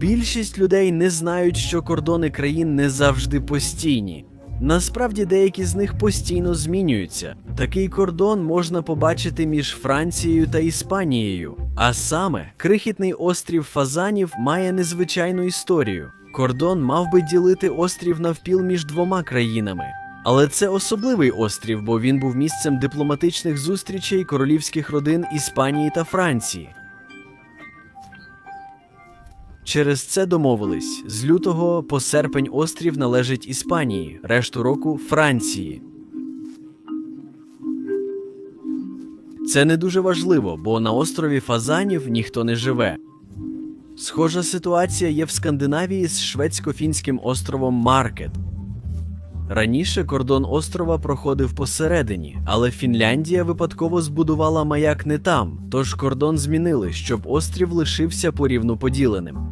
Більшість людей не знають, що кордони країн не завжди постійні. Насправді деякі з них постійно змінюються. Такий кордон можна побачити між Францією та Іспанією. А саме, крихітний острів Фазанів має незвичайну історію. Кордон мав би ділити острів навпіл між двома країнами. Але це особливий острів, бо він був місцем дипломатичних зустрічей королівських родин Іспанії та Франції. Через це домовились з лютого по серпень острів належить Іспанії, решту року Франції. Це не дуже важливо, бо на острові Фазанів ніхто не живе. Схожа ситуація є в Скандинавії з шведсько-фінським островом Маркет. Раніше кордон острова проходив посередині, але Фінляндія випадково збудувала маяк не там, тож кордон змінили, щоб острів лишився порівну поділеним.